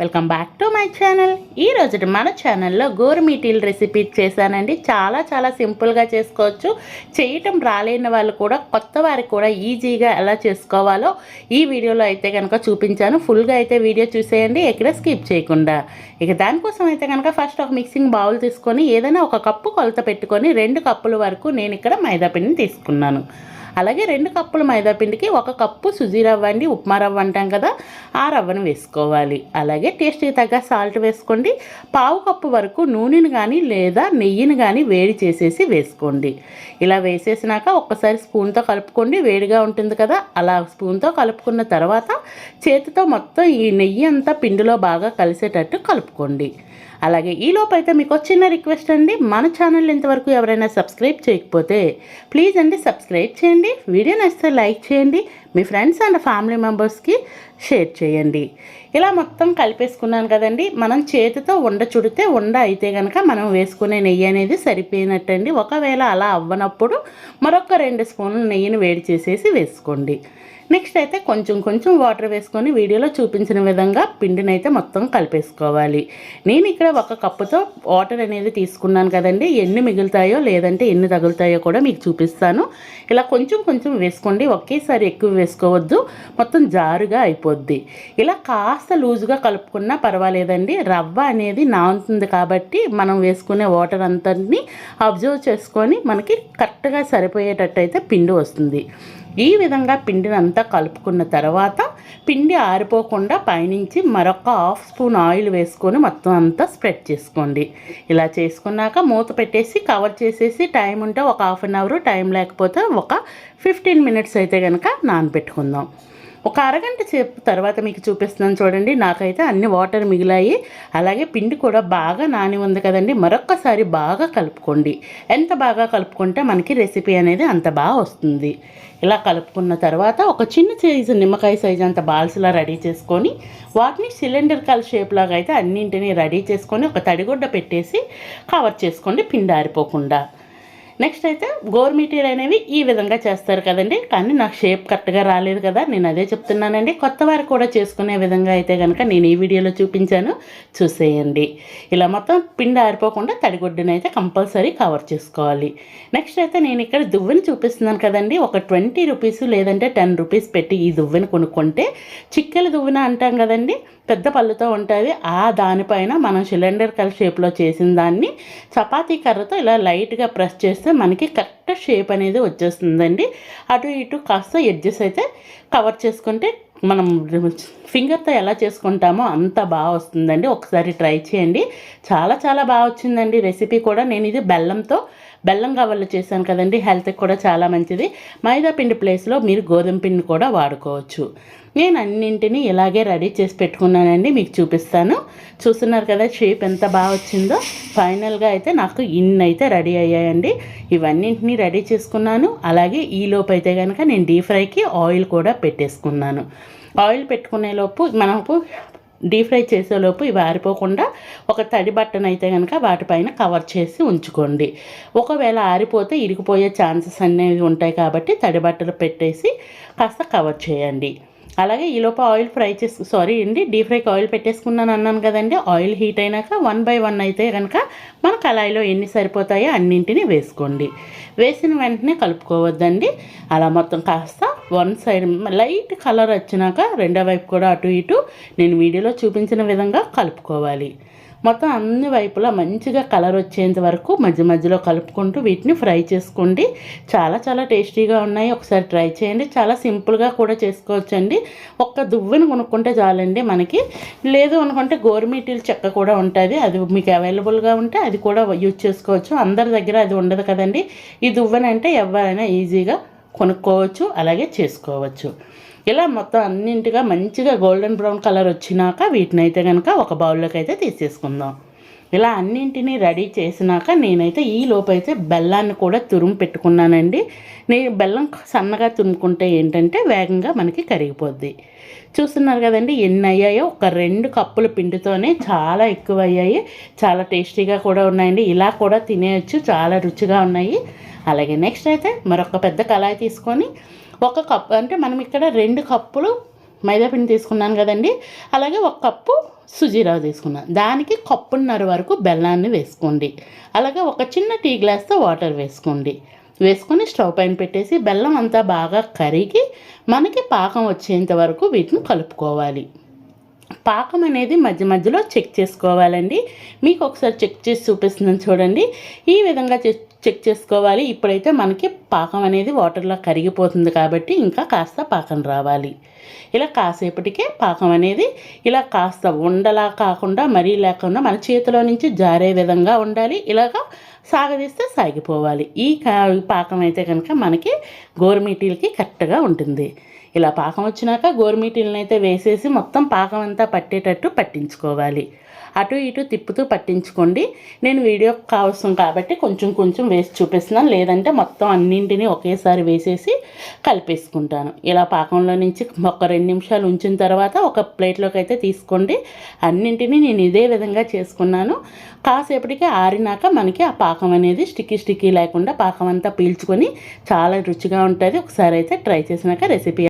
Welcome back to my channel. ఈ రోజు మన ఛానల్లో గోరుమీటీల రెసిపీ చేశానండి. చాలా చాలా సింపుల్గా చేసుకోవచ్చు. చేయటం రాలేని వాళ్ళు కూడా కొత్త వారికి కూడా ఈజీగా ఎలా చేసుకోవాలో ఈ వీడియోలో అయితే కనుక చూపించాను. ఫుల్గా అయితే వీడియో చూసేయండి ఎక్కడ స్కిప్ చేయకుండా. ఇక దానికోసం అయితే కనుక ఫస్ట్ ఒక మిక్సింగ్ బౌల్ తీసుకొని ఏదైనా ఒక కప్పు కొలత పెట్టుకొని రెండు కప్పుల వరకు నేను ఇక్కడ మైదాపిండిని తీసుకున్నాను. అలాగే రెండు కప్పుల మైదాపిండికి ఒక కప్పు సుజీ రవ్వ అండి ఉప్మా రవ్వ అంటాం కదా ఆ రవ్వను వేసుకోవాలి. అలాగే టేస్ట్కి తగ్గ సాల్ట్ వేసుకోండి. పావు కప్పు వరకు నూనెని కానీ లేదా నెయ్యిని కానీ వేడి చేసేసి వేసుకోండి. ఇలా వేసేసినాక ఒక్కసారి స్పూన్తో కలుపుకోండి. వేడిగా ఉంటుంది కదా అలా స్పూన్తో కలుపుకున్న తర్వాత చేతితో మొత్తం ఈ నెయ్యి అంతా పిండిలో బాగా కలిసేటట్టు కలుపుకోండి. అలాగే ఈలోపు అయితే మీకు చిన్న రిక్వెస్ట్ అండి. మన ఛానల్ ఇంతవరకు ఎవరైనా సబ్స్క్రైబ్ చేయకపోతే ప్లీజ్ అండి సబ్స్క్రైబ్ చేయండి. వీడియో నచ్చితే లైక్ చేయండి. మీ ఫ్రెండ్స్ అండ్ ఫ్యామిలీ మెంబర్స్కి షేర్ చేయండి. ఇలా మొత్తం కలిపేసుకున్నాను కదండి. మనం చేతితో ఉండ చుడితే ఉండ అయితే కనుక మనం వేసుకునే నెయ్యి అనేది సరిపోయినట్టండి. ఒకవేళ అలా అవ్వనప్పుడు మరొక రెండు స్పూన్లు నెయ్యిని వేడి చేసేసి వేసుకోండి. నెక్స్ట్ అయితే కొంచెం కొంచెం వాటర్ వేసుకొని వీడియోలో చూపించిన విధంగా పిండిని అయితే మొత్తం కలిపేసుకోవాలి. నేను ఇక్కడ ఒక కప్పుతో వాటర్ అనేది తీసుకున్నాను కదండి. ఎన్ని మిగులుతాయో లేదంటే ఎన్ని తగులుతాయో కూడా మీకు చూపిస్తాను. ఇలా కొంచెం కొంచెం వేసుకోండి. ఒకేసారి ఎక్కువ వేసుకోవద్దు. మొత్తం జారుగా అయిపోద్ది. ఇలా కాస్త లూజుగా కలుపుకున్నా పర్వాలేదండి. రవ్వ అనేది నానుతుంది కాబట్టి మనం వేసుకునే వాటర్ అంతని అబ్జర్వ్ చేసుకొని మనకి కరెక్ట్గా సరిపోయేటట్టు అయితే పిండి వస్తుంది. ఈ విధంగా పిండిని అంతా కలుపుకున్న తర్వాత పిండి ఆరిపోకుండా పైనుంచి మరొక హాఫ్ స్పూన్ ఆయిల్ వేసుకొని మొత్తం అంతా స్ప్రెడ్ చేసుకోండి. ఇలా చేసుకున్నాక మూత పెట్టేసి కవర్ చేసేసి టైం ఉంటే ఒక హాఫ్ అన్ అవర్ టైం లేకపోతే ఒక ఫిఫ్టీన్ మినిట్స్ అయితే కనుక నానబెట్టుకుందాం. ఒక అరగంట సేపు తర్వాత మీకు చూపిస్తున్నాను చూడండి. నాకైతే అన్ని వాటర్ మిగిలాయి. అలాగే పిండి కూడా బాగా నాని ఉంది కదండి. మరొక్కసారి బాగా కలుపుకోండి. ఎంత బాగా కలుపుకుంటే మనకి రెసిపీ అనేది అంత బాగా వస్తుంది. ఇలా కలుపుకున్న తర్వాత ఒక చిన్న సైజు నిమ్మకాయ సైజు అంత బాల్స్లా రెడీ చేసుకొని వాటిని సిలిండర్ షేప్ లాగా అయితే అన్నింటినీ రెడీ చేసుకొని ఒక తడిగుడ్డ పెట్టేసి కవర్ చేసుకోండి పిండి ఆరిపోకుండా. నెక్స్ట్ అయితే గోర్మిటీలు అనేవి ఈ విధంగా చేస్తారు కదండి. కానీ నాకు షేప్ కరెక్ట్గా రాలేదు కదా. నేను అదే చెప్తున్నానండి. కొత్త వారు కూడా చేసుకునే విధంగా అయితే కనుక నేను ఈ వీడియోలో చూపించాను. చూసేయండి. ఇలా మొత్తం పిండి ఆరిపోకుండా తడిగుడ్డుని అయితే కంపల్సరీ కవర్ చేసుకోవాలి. నెక్స్ట్ అయితే నేను ఇక్కడ దువ్వెని చూపిస్తున్నాను కదండి. ఒక ట్వంటీ రూపీస్ లేదంటే టెన్ రూపీస్ పెట్టి ఈ దువ్వెని కొనుక్కుంటే చిక్కెల దువ్వెన అంటాం కదండి. పెద్ద పళ్ళుతో ఉంటుంది. ఆ దానిపైన మనం సిలిండర్ కల్ షేప్లో చేసిన దాన్ని చపాతీ కర్రతో ఇలా లైట్గా ప్రెస్ చేసి చేస్తే మనకి కరెక్ట్ షేప్ అనేది వచ్చేస్తుందండి. అటు ఇటు కాస్త ఎడ్జెస్ అయితే కవర్ చేసుకుంటే మనం ఫింగర్తో ఎలా చేసుకుంటామో అంత బాగా వస్తుందండి. ఒకసారి ట్రై చేయండి. చాలా చాలా బాగా వచ్చిందండి రెసిపీ కూడా. నేను ఇది బెల్లంతో బెల్లం కవర్లు చేశాను కదండి. హెల్త్కి కూడా చాలా మంచిది. మైదా పిండి ప్లేస్లో మీరు గోధుమ పిండి కూడా వాడుకోవచ్చు. నేను అన్నింటినీ ఇలాగే రెడీ చేసి పెట్టుకున్నానండి మీకు చూపిస్తాను. చూస్తున్నారు కదా షేప్ ఎంత బాగా వచ్చిందో. ఫైనల్గా అయితే నాకు ఇన్ని అయితే రెడీ అయ్యాయండి. ఇవన్నింటినీ రెడీ చేసుకున్నాను. అలాగే ఈ లోపు అయితే కనుక నేను డీప్ ఫ్రైకి ఆయిల్ కూడా పెట్టేసుకున్నాను. ఆయిల్ పెట్టుకునే లోపు మనకు డీప్ ఫ్రై చేసేలోపు ఇవి ఆరిపోకుండా ఒక తడి బట్టను అయితే కనుక వాటిపైన కవర్ చేసి ఉంచుకోండి. ఒకవేళ ఆరిపోతే ఇరిగిపోయే ఛాన్సెస్ అనేవి ఉంటాయి కాబట్టి తడి బట్టలు పెట్టేసి కాస్త కవర్ చేయండి. అలాగే ఈలోపు ఆయిల్ ఫ్రై చేసు సారీ అండి డీప్ ఫ్రైకి ఆయిల్ పెట్టేసుకున్నాను అన్నాను కదండి. ఆయిల్ హీట్ అయినాక వన్ బై వన్ అయితే కనుక మన కళాయిలో ఎన్ని సరిపోతాయో అన్నింటినీ వేసుకోండి. వేసిన వెంటనే కలుపుకోవద్దండి. అలా మొత్తం కాస్త వన్ సైడ్ లైట్ కలర్ వచ్చినాక రెండో వైపు కూడా అటు ఇటు నేను వీడియోలో చూపించిన విధంగా కలుపుకోవాలి. మొత్తం అన్ని వైపులా మంచిగా కలర్ వచ్చేంత వరకు మధ్య మధ్యలో కలుపుకుంటూ వీటిని ఫ్రై చేసుకోండి. చాలా చాలా టేస్టీగా ఉన్నాయి. ఒకసారి ట్రై చేయండి. చాలా సింపుల్గా కూడా చేసుకోవచ్చండి. ఒక్క దువ్వెను కొనుక్కుంటే చాలండి మనకి. లేదు అనుకుంటే గోరుమీటీల చెక్క కూడా ఉంటుంది. అది మీకు అవైలబుల్గా ఉంటే అది కూడా యూజ్ చేసుకోవచ్చు. అందరి దగ్గర అది ఉండదు కదండి. ఈ దువ్వెన అంటే ఎవరైనా ఈజీగా కొనుక్కోవచ్చు అలాగే చేసుకోవచ్చు. ఇలా మొత్తం అన్నింటిగా మంచిగా గోల్డెన్ బ్రౌన్ కలర్ వచ్చినాక వీటిని అయితే కనుక ఒక బౌల్లోకి అయితే తీసేసుకుందాం. ఇలా అన్నింటినీ రెడీ చేసినాక నేనైతే ఈ లోపైతే బెల్లాన్ని కూడా తురుము పెట్టుకున్నానండి. నేను బెల్లం సన్నగా తురుముకుంటే ఏంటంటే వేగంగా మనకి కరిగిపోద్ది. చూస్తున్నారు కదండి ఎన్ని అయ్యాయో ఒక రెండు కప్పుల పిండితోనే చాలా ఎక్కువ అయ్యాయి చాలా టేస్టీగా కూడా ఉన్నాయండి. ఇలా కూడా తినేయచ్చు చాలా రుచిగా ఉన్నాయి. అలాగే నెక్స్ట్ అయితే మరొక పెద్ద కళాయి తీసుకొని ఒక కప్ అంటే మనం ఇక్కడ రెండు కప్పులు మైదాపిండి తీసుకున్నాను కదండి. అలాగే ఒక కప్పు సుజీరావు తీసుకున్నాను. దానికి కప్పున్నర వరకు బెల్లాన్ని వేసుకోండి. అలాగే ఒక చిన్న టీ గ్లాస్తో వాటర్ వేసుకోండి. వేసుకొని స్టవ్ పైన పెట్టేసి బెల్లం అంతా బాగా కరిగి మనకి పాకం వచ్చేంత వరకు వీటిని కలుపుకోవాలి. పాకం అనేది మధ్య మధ్యలో చెక్ చేసుకోవాలండి. మీకు ఒకసారి చెక్ చేసి చూపిస్తున్నాను చూడండి. ఈ విధంగా చెక్ చెక్ చేసుకోవాలి. ఇప్పుడైతే మనకి పాకం అనేది వాటర్లో కరిగిపోతుంది కాబట్టి ఇంకా కాస్త పాకం రావాలి. ఇలా కాసేపటికే పాకం అనేది ఇలా కాస్త ఉండలా కాకుండా మరీ లేకుండా మన చేతిలో నుంచి జారే విధంగా ఉండాలి. ఇలాగా సాగదీస్తే సాగిపోవాలి. ఈ పాకం అయితే కనుక మనకి గోరుమీటీలకి కరెక్ట్గా ఉంటుంది. ఇలా పాకం వచ్చినాక గోరుమీటీలను అయితే వేసేసి మొత్తం పాకం అంతా పట్టేటట్టు పట్టించుకోవాలి. అటు ఇటు తిప్పుతూ పట్టించుకోండి. నేను వీడియో కావసం కాబట్టి కొంచెం కొంచెం వేసి చూపిస్తున్నాను లేదంటే మొత్తం అన్నింటినీ ఒకేసారి వేసేసి కలిపేసుకుంటాను. ఇలా పాకంలో నుంచి ఒక రెండు నిమిషాలు ఉంచిన తర్వాత ఒక ప్లేట్లోకి అయితే తీసుకోండి. అన్నింటినీ నేను ఇదే విధంగా చేసుకున్నాను. కాసేపటికి ఆరినాక మనకి ఆ పాకం అనేది స్టిక్కీ స్టిక్కీ లేకుండా పాకం అంతా పీల్చుకొని చాలా రుచిగా ఉంటుంది. ఒకసారి అయితే ట్రై చేసినాక రెసిపీ